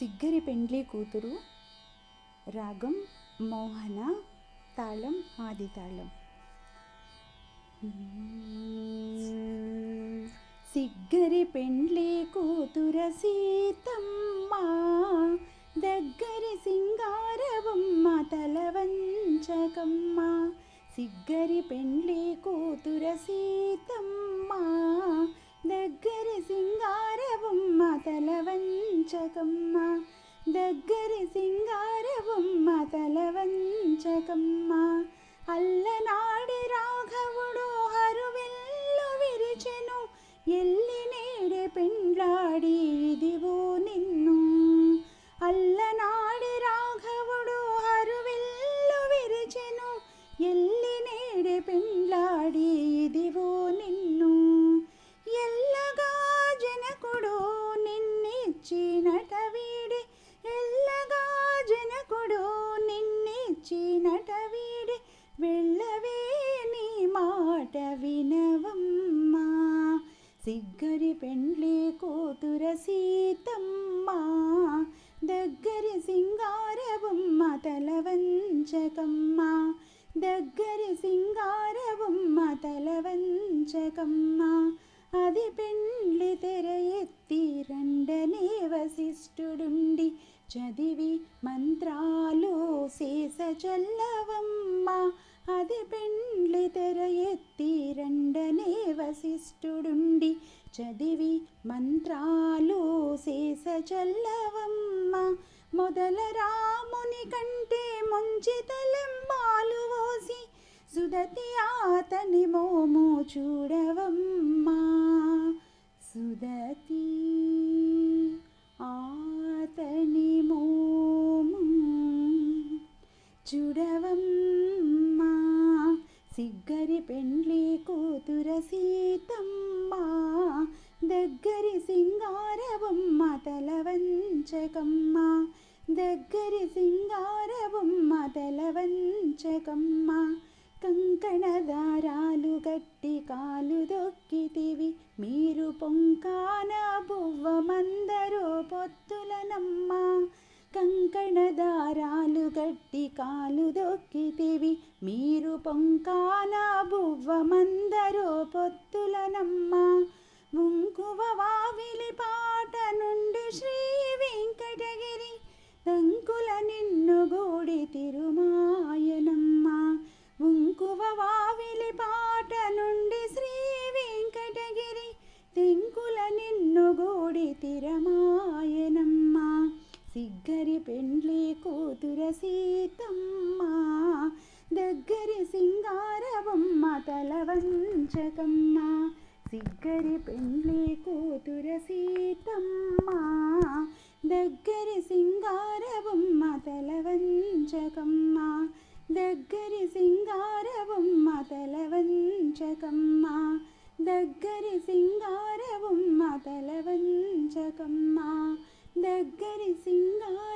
సిగ్గరి పెండ్లి కూతురు రాగం మోహన తాళం ఆది తాళం. సిగ్గరి పెండ్లి కూతుర సీతమ్మ దగ్గరి సింగారవమ్మ తలవంచకమ్మ సిగ్గరి పెండ్లి కూతుర సీతమ్మ పెండ్లాడి ఇదివో నిన్ను. అల్లనాడి రాఘవుడు హరువిల్లు విరిచెను. ఎల్లి నేడి పెండ్లాడి ఇదివో నిన్ను. ఎల్లగా జనకుడు నిన్నిచ్చినట వీడి ఎల్లగా జనకుడు నిన్నిచ్చినట వీడి వెళ్ళవే నీ మాట వినవం సిగ్గరి పెండ్లి కూతుర సీతమ్మ దగ్గరి సింగారవమ్మ తలవంచకమ్మ దగ్గరి సింగారవమ్మ తలవంచకమ్మ అది పెండ్లి తెర ఎత్తి రెండనే వశిష్ఠుడుండి చదివి మంత్రాలు శేష చల్లవమ్మ. అది పెండ్లి తెర ఎత్తి రెండనే వశిష్ఠుడు చదివి మంత్రాలు శేష చల్లవమ్మ. మొదల రాముని కంటే ముంచి తలెంబాలు ఓసి సుదతి ఆతని మోము చూడవమ్మా. సుదతి ఆతని మోము చూడవమ్మా. సిగ్గరి పెండ్లి కూతుర సీతమ్మ దగ్గరి సింగారవమ్మ తలవంచకమ్మ దగ్గరి సింగారవమ్మ తలవంచకమ్మ కంకణ దారాలు గట్టి కాలు దొక్కితివి. మీరు పొంకాన బువ్వమందరో పొత్తులనమ్మ. కంకణ దారాలు గట్టి కాలు దొక్కితివి. మీరు పొంకాన బువ్వమందరో పొత్తులనమ్మ. ఉంకువ వావిలి పాట నుండి శ్రీ వెంకటగిరి. తంకుల నిన్ను గోడి తిరుమాయనమ్మ. ఉంకువ వావిలి పాట నుండి శ్రీ వెంకటగిరి. తెంకుల నిన్ను గోడి తిరమాయనమ్మ. సిగ్గరి పెండ్లి కూతుర సీతమ్మ. దగ్గరి సింగారవమ్మ తలవంచకమ్మ సిగ్గరి పెండ్లి కూతుర సీతమ్మ దగ్గరి సింగారవమ్మ తలవంచకమ్మ దగ్గరి సింగారవమ్మ తలవంచకమ్మ దగ్గరి సింగారవమ్మ తలవంచకమ్మ దగ్గరి సింగార